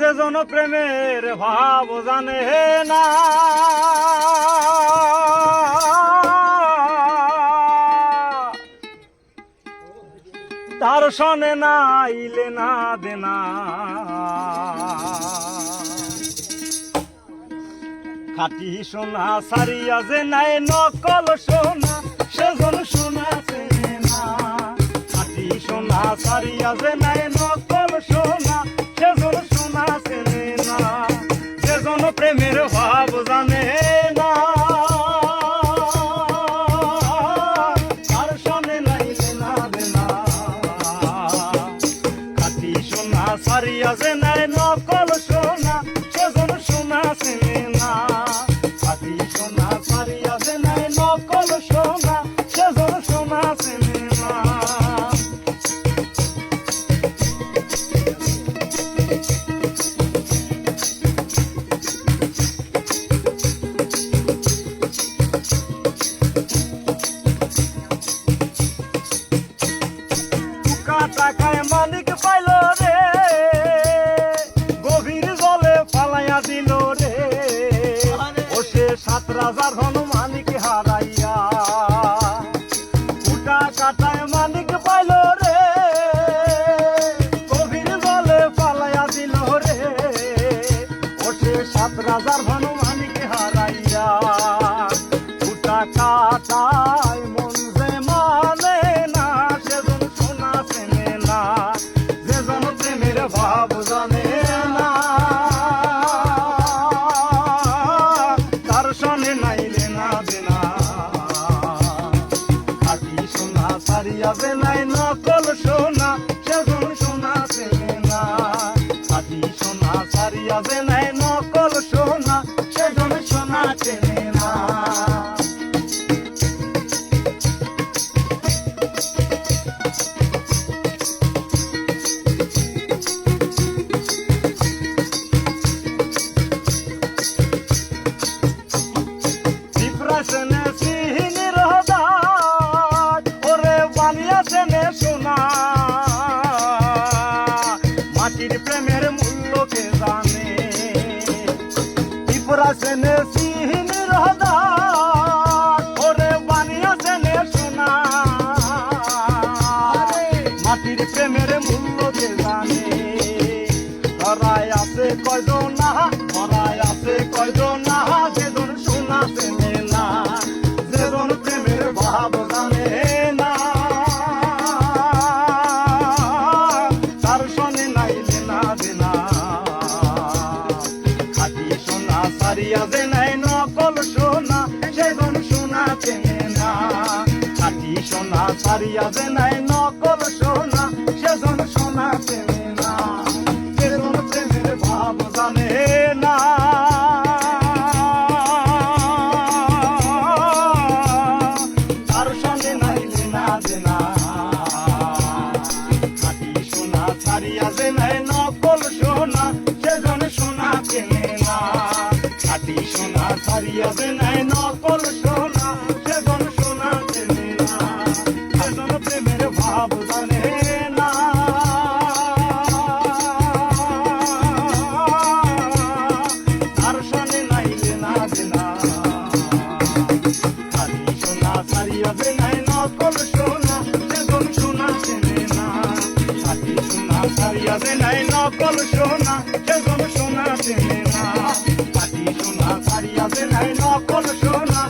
যে জন প্রেমের ভাব জানে না। তার শোনে না ইলে না দেনা। খাটি সোনা সারিয়া যে নাই নকল সোনা, সেজন সোনা না। খাটি সোনা সারিয়া যে নাই প্রেমের ভাব জানে না। আর শোনে নাই দেনা দেনা। খাটি সোনা সারিয়া যে নাই, নকল সোনা সোনা চেনে না। টাকায় মালিক পাইল রে গভীর জলে ফালাইয়া দিল রে। ও সে সাত রাজার ধন সারিয়া যে নাই নকল সোনা সেজন সোনা চেনে না খাটি সোনা সারিয়া যে নাই নকল কয়জন? না কয়জন? না যেজন সোনা চেনে না যেজন প্রেমের ভাব জানে না। তার সনে নাইলে না। দেনা নাই নকল সারিয়া যে নাই নকল সঙ্গে নাইলে না দেনা খাটি সোনা ছাড়িয়া যে নাই নকল সোনা সেজন সোনা চেনে না খাটি সোনা ছাড়িয়া যে নাই নকল সোনা সেজন সোনা চেনে না সেজন প্রেমের ভাব জানে না তার সনে নাইলে না দেনা খালি সোনা সারিয়া যে খালি সোনা সারিয়া যে নাই নকল সোনা সেজন সোনা চেনে না খালি সোনা সারিয়া যে নাই নকল সোনা।